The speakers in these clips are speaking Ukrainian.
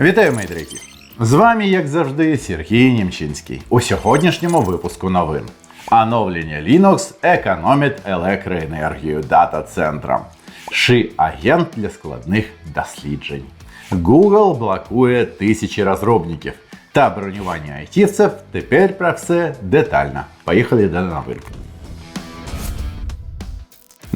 Вітаю, мої дорогі! З вами, як завжди, Сергій Німчинський. У сьогоднішньому випуску новин. Оновлення Linux економить електроенергію дата-центрам. Ши агент для складних досліджень. Google блокує тисячі розробників. Та бронювання айтівців тепер про все детально. Поїхали до новин.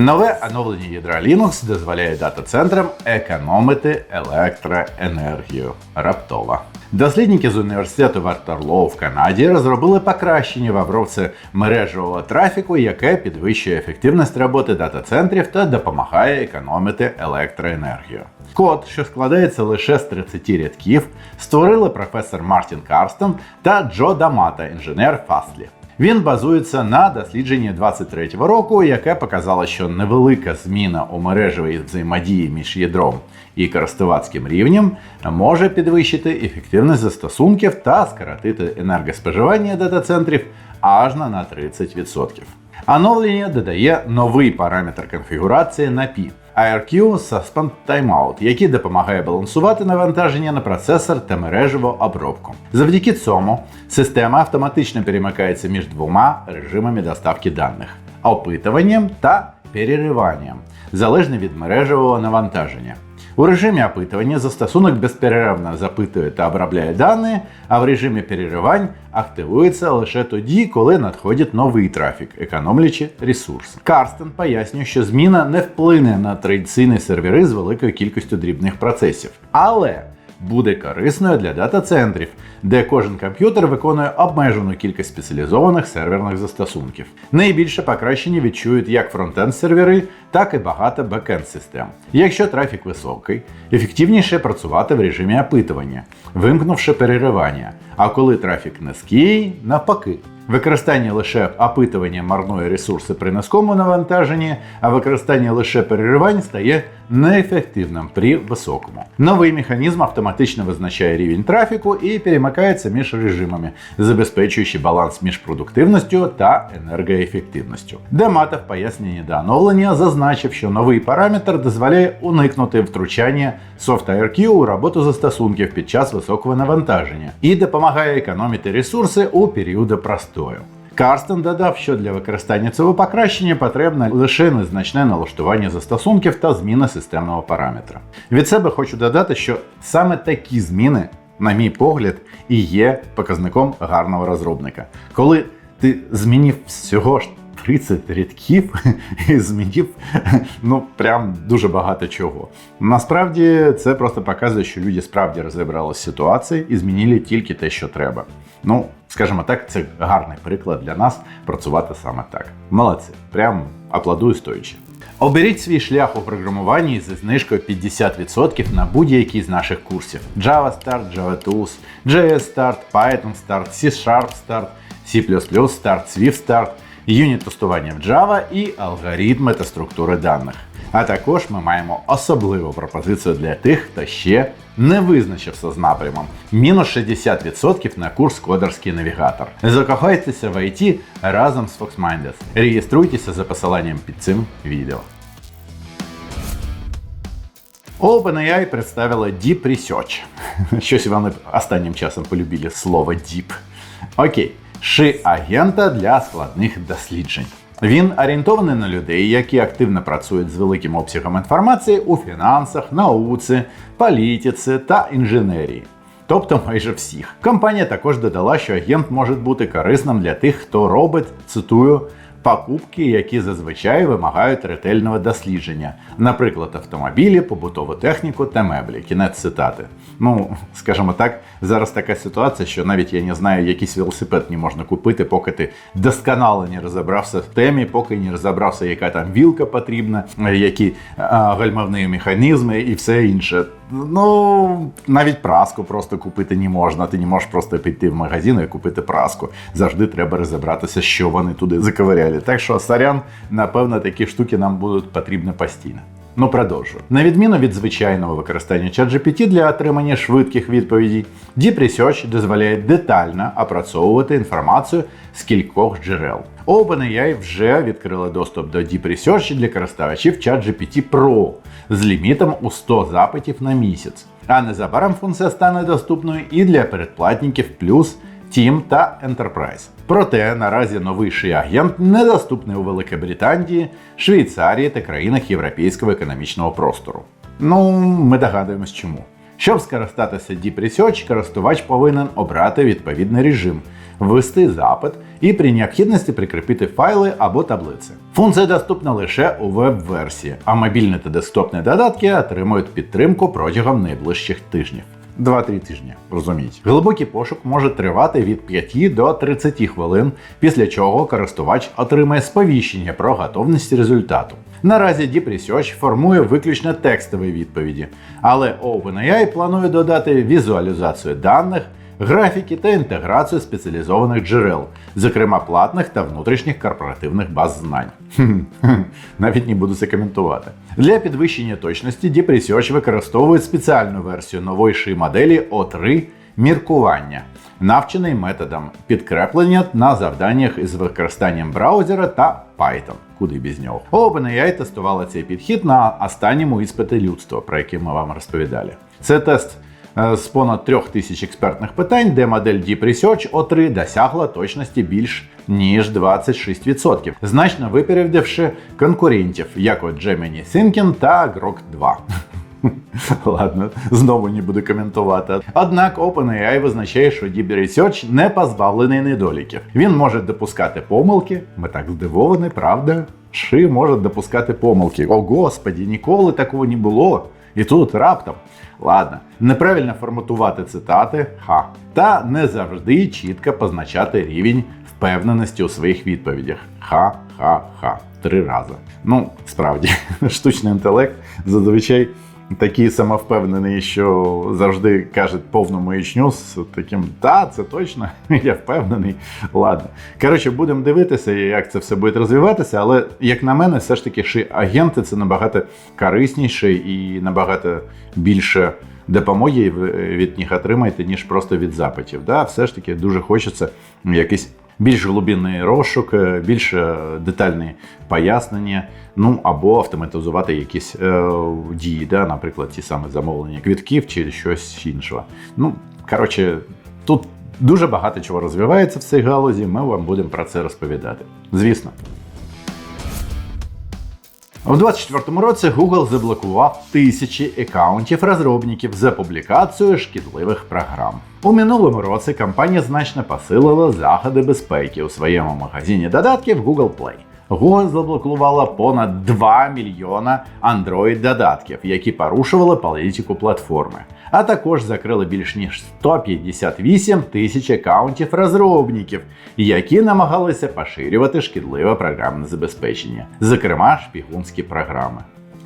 Нове оновлення ядра Linux дозволяє дата-центрам економити електроенергію. Раптово. Дослідники з університету Ватерлоу в Канаді розробили покращення в обробці мережевого трафіку, яке підвищує ефективність роботи дата-центрів та допомагає економити електроенергію. Код, що складається лише з 30 рядків, створили професор Мартін Карстон та Джо Дамата, інженер Фастлі. Він базується на дослідженні 23-го року, яке показало, що невелика зміна у мережевій взаємодії між ядром і користувацьким рівнем може підвищити ефективність застосунків та скоротити енергоспоживання дата-центрів аж на 30%. Оновлення додає новий параметр конфігурації на PI – IRQ Suspend Timeout, який допомагає балансувати навантаження на процесор та мережеву обробку. Завдяки цьому система автоматично перемикається між двома режимами доставки даних опитуванням та перериванням, залежно від мережевого навантаження. У режимі опитування застосунок безперервно запитує та обробляє дані, а в режимі переривань активується лише тоді, коли надходить новий трафік, економлячи ресурси. Карстен пояснює, що зміна не вплине на традиційні сервери з великою кількістю дрібних процесів, але буде корисною для дата-центрів, де кожен комп'ютер виконує обмежену кількість спеціалізованих серверних застосунків. Найбільше покращення відчують як фронтенд сервери, так і багато бекенд систем. Якщо трафік високий, ефективніше працювати в режимі опитування, вимкнувши переривання. А коли трафік низький, навпаки. Використання лише опитування марнує ресурси при низькому навантаженні, а використання лише переривань стає неефективним при високому. Новий механізм автоматично визначає рівень трафіку і перемикається між режимами, забезпечуючи баланс між продуктивністю та енергоефективністю. Демата в поясненні до оновлення зазначив, що новий параметр дозволяє уникнути втручання SoftIRQ у роботу застосунків під час високого навантаження і допомагає економити ресурси у періоди простою. Карстен додав, що для використання цього покращення потрібно лише незначне налаштування застосунків та зміна системного параметра. Від себе хочу додати, що саме такі зміни, на мій погляд, і є показником гарного розробника. Коли ти змінив всього ж 30 рядків і змінив ну прям дуже багато чого. Насправді це просто показує, що люди справді розібралися з ситуації і змінили тільки те, що треба. Ну, скажімо так, це гарний приклад для нас працювати саме так. Молодці, прям аплодую стоячи. Оберіть свій шлях у програмуванні зі знижкою 50% на будь-який з наших курсів: Java Start, Java Tools, JS Start, Python Start, C-Sharp Start, C++ Start, Swift Start, юніт тестування в Java і алгоритми та структури даних. А також ми маємо особливу пропозицію для тих, хто ще не визначився з напрямом. Мінус 60% на курс Кодерський навігатор. Закохайтеся в IT разом з FoxMinded. Реєструйтеся за посиланням під цим відео. OpenAI представила Deep Research. Щось вони останнім часом полюбили слово Deep. Окей. Ши агента для складних досліджень. Він орієнтований на людей, які активно працюють з великим обсягом інформації у фінансах, науці, політиці та інженерії. Тобто майже всіх. Компанія також додала, що агент може бути корисним для тих, хто робить, цитую, покупки, які зазвичай вимагають ретельного дослідження, наприклад, автомобілі, побутову техніку та меблі. Кінець цитати. Ну, скажімо так, зараз така ситуація, що навіть я не знаю, якийсь велосипед не можна купити, поки ти досконало не розібрався в темі, поки не розібрався, яка там вілка потрібна, які а, гальмовні механізми і все інше. Ну, навіть праску просто купити не можна. Ти не можеш просто піти в магазин і купити праску. Завжди треба розібратися, що вони туди заковиряли. Так що, сорян, напевно, такі штуки нам будуть потрібні постійно. Ну, продовжую. На відміну від звичайного використання ChatGPT для отримання швидких відповідей, Deep Research дозволяє детально опрацьовувати інформацію з кількох джерел. OpenAI вже відкрила доступ до Deep Research для користувачів ChatGPT Pro з лімітом у 100 запитів на місяць. А незабаром функція стане доступною і для передплатників Plus, Team та Enterprise. Проте наразі новий ши агент недоступний у Великобританії, Швейцарії та країнах Європейського економічного простору. Ну, ми догадуємось чому. Щоб скористатися Deep Research, користувач повинен обрати відповідний режим, ввести запит і при необхідності прикріпити файли або таблиці. Функція доступна лише у веб-версії, а мобільні та десктопні додатки отримують підтримку протягом найближчих тижнів. 2-3 тижні, розумієте. Глибокий пошук може тривати від 5 до 30 хвилин, після чого користувач отримає сповіщення про готовність результату. Наразі Deep Research формує виключно текстові відповіді, але OpenAI планує додати візуалізацію даних, графіки та інтеграцію спеціалізованих джерел, зокрема платних та внутрішніх корпоративних баз знань. Навіть не буду це коментувати. Для підвищення точності Deep Research використовує спеціальну версію нової ши моделі O3 міркування, навчений методом підкреплення на завданнях із використанням браузера та Python. Куди без нього. OpenAI тестувала цей підхід на останньому іспиті людства, про який ми вам розповідали. Це тест з понад трьох тисяч експертних питань, де модель Deep Research O3 досягла точності більш ніж 26%, значно випередивши конкурентів, як от Gemini Thinking та Grok 2. Ладно, знову не буду коментувати. Однак OpenAI визначає, що Deep Research не позбавлений недоліків. Він може допускати помилки. Ми так здивовані, правда? Ши може допускати помилки. О, господі, ніколи такого не було. І тут раптом. Ладно, неправильно форматувати цитати, ха, та не завжди чітко позначати рівень впевненості у своїх відповідях. Ха-ха-ха. Три рази. Ну, справді, штучний інтелект зазвичай такий самовпевнений, що завжди каже повну маячню з таким та, це точно, я впевнений. Ладно. Коротше, будемо дивитися, як це все буде розвиватися, але, як на мене, все ж таки ши агенти це набагато корисніше і набагато більше. Допомоги від них отримаєте, ніж просто від запитів. Да? Все ж таки дуже хочеться якийсь більш глибинний розшук, е, більш е, детальні пояснення, ну або автоматизувати якісь е, дії, да? наприклад, ті саме замовлення квітків чи щось іншого. Ну, коротше, тут дуже багато чого розвивається в цій галузі. Ми вам будемо про це розповідати. Звісно. У 2024 році Google заблокував тисячі аккаунтів розробників за публікацію шкідливих програм. У минулому році компанія значно посилила заходи безпеки у своєму магазині додатків Google Play. Google заблокувала понад 2 мільйона Android-додатків, які порушували політику платформи, а також закрили більш ніж 158 тисяч аккаунтів розробників, які намагалися поширювати шкідливе програмне забезпечення, зокрема шпігунські програми.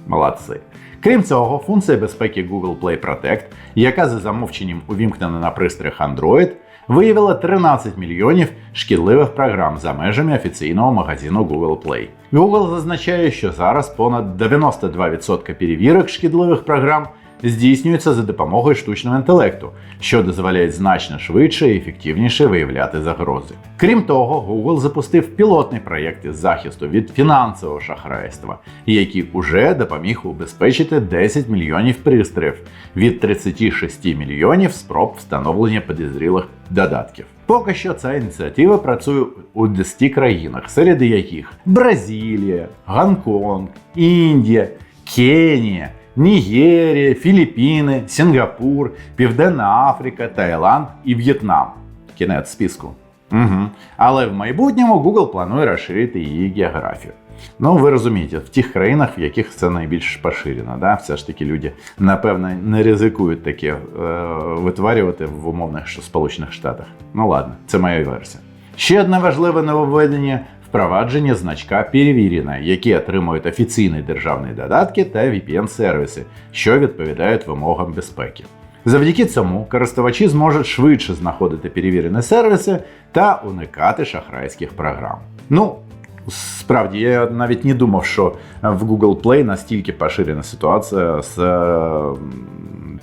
Молодці. Крім цього, функція безпеки Google Play Protect, яка за замовченням увімкнена на пристроях Android, виявила 13 мільйонів шкідливих програм за межами офіційного магазину Google Play. Google зазначає, що зараз понад 92% перевірок шкідливих програм здійснюються за допомогою штучного інтелекту, що дозволяє значно швидше і ефективніше виявляти загрози. Крім того, Google запустив пілотний проєкт із захисту від фінансового шахрайства, який уже допоміг убезпечити 10 мільйонів пристроїв від 36 мільйонів спроб встановлення підозрілих додатків. Поки що ця ініціатива працює у 10 країнах, серед яких Бразилія, Гонконг, Індія, Кенія. Нігерія, Філіппіни, Сінгапур, Південна Африка, Таїланд і В'єтнам. Кінець списку. Угу. Але в майбутньому Google планує розширити її географію. Ну, ви розумієте, в тих країнах, в яких це найбільш поширено, да? все ж таки люди, напевно, не ризикують таке е, витворювати в умовних Сполучених Штатах. Ну ладно, це моя версія. Ще одне важливе нововведення впровадження значка перевірена, які отримують офіційні державні додатки та VPN-сервіси, що відповідають вимогам безпеки. Завдяки цьому користувачі зможуть швидше знаходити перевірені сервіси та уникати шахрайських програм. Ну, Справді, я навіть не думав, що в Google Play настільки поширена ситуація з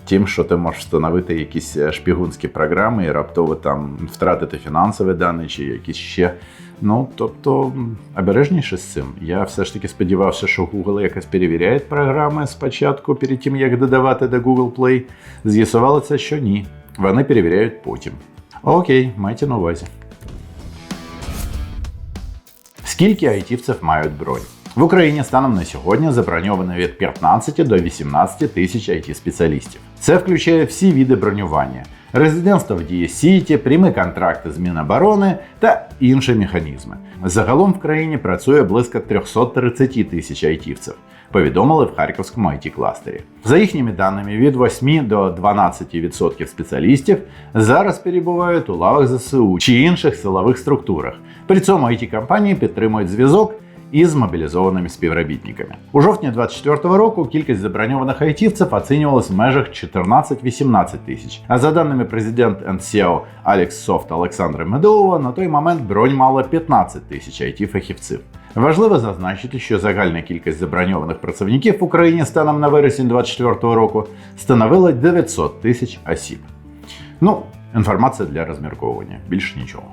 Втім, що ти можеш встановити якісь е, шпігунські програми і раптово там втратити фінансові дані чи якісь ще. Ну, тобто, обережніше з цим. Я все ж таки сподівався, що Google якось перевіряє програми спочатку, перед тим як додавати до Google Play. З'ясувалося, що ні. Вони перевіряють потім. Окей, майте на увазі. Скільки айтівців мають бронь? В Україні станом на сьогодні заброньовано від 15 до 18 тисяч it спеціалістів. Це включає всі види бронювання, резидентство в Дії Сіті, прямі контракти з Міноборони та інші механізми. Загалом в країні працює близько 330 тисяч айтівців. Повідомили в Харківському it кластері. За їхніми даними, від 8 до 12% спеціалістів зараз перебувають у лавах ЗСУ чи інших силових структурах. При цьому it компанії підтримують зв'язок із мобілізованими співробітниками. У жовтні 2024 року кількість заброньованих айтівців оцінювалась в межах 14-18 тисяч. А за даними президент НСІО Алекс Софт Олександра Медового, на той момент бронь мала 15 тисяч it фахівців. Важливо зазначити, що загальна кількість заброньованих працівників в Україні станом на вересень 2024 року становила 900 тисяч осіб. Ну, інформація для розмірковування, більше нічого.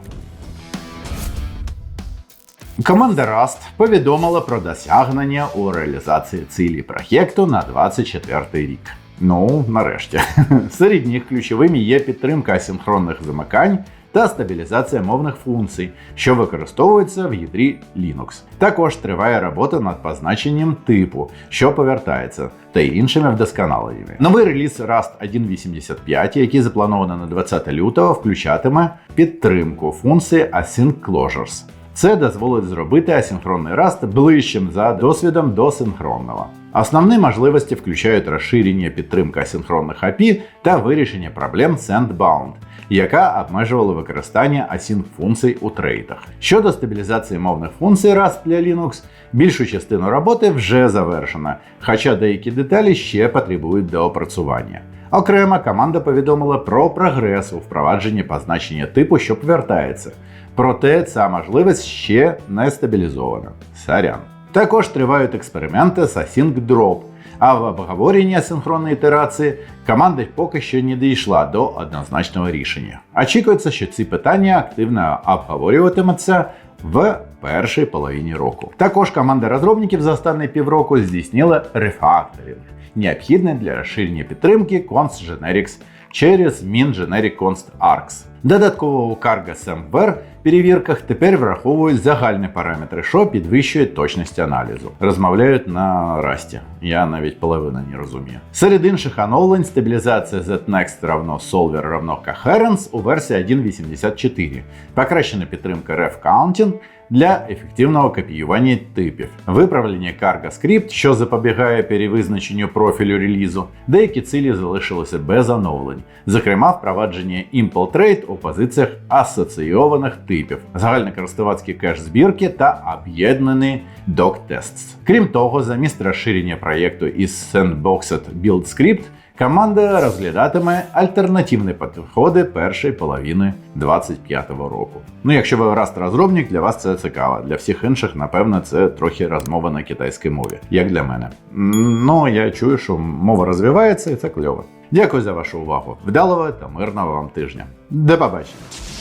Команда Rust повідомила про досягнення у реалізації цілі проєкту на 24 рік. Ну, нарешті. Серед них ключовими є підтримка асинхронних замикань та стабілізація мовних функцій, що використовуються в ядрі Linux. Також триває робота над позначенням типу, що повертається, та іншими вдосконаленнями. Новий реліз Rust 1.85, який заплановано на 20 лютого, включатиме підтримку функції Async Closures. Це дозволить зробити асинхронний Rust ближчим за досвідом до синхронного. Основні можливості включають розширення підтримки асинхронних API та вирішення проблем Sandbound, яка обмежувала використання async функцій у трейтах. Щодо стабілізації мовних функцій Rust для Linux, більшу частину роботи вже завершено, хоча деякі деталі ще потребують доопрацювання. Окремо команда повідомила про прогрес у впровадженні позначення типу, що повертається. Проте ця можливість ще не стабілізована. Сорян. Також тривають експерименти з Async Drop, а в обговоренні асинхронної ітерації команда поки що не дійшла до однозначного рішення. Очікується, що ці питання активно обговорюватимуться в першій половині року. Також команда розробників за останні півроку здійснила рефакторинг, необхідний для розширення підтримки Const Generics через Min Generic Const Arcs. Додатково у Cargo SMWare перевірках тепер враховують загальні параметри, що підвищують точність аналізу. Розмовляють на расті. Я навіть половину не розумію. Серед інших оновлень стабілізація ZNext равно Solver равно Coherence у версії 1.84, покращена підтримка Ref Counting для ефективного копіювання типів, виправлення Cargo Script, що запобігає перевизначенню профілю релізу. Деякі цілі залишилися без оновлень, зокрема впровадження Trade у позиціях асоційованих типів, загальнокористувацькі кеш збірки та об'єднані tests. Крім того, замість розширення проєкту із Sandboxed Build Script Команда розглядатиме альтернативні підходи першої половини 2025 року. Ну, якщо ви раст розробник, для вас це цікаво. Для всіх інших, напевно, це трохи розмова на китайській мові, як для мене. Ну, я чую, що мова розвивається, і це кльово. Дякую за вашу увагу. Вдалого та мирного вам тижня. До побачення.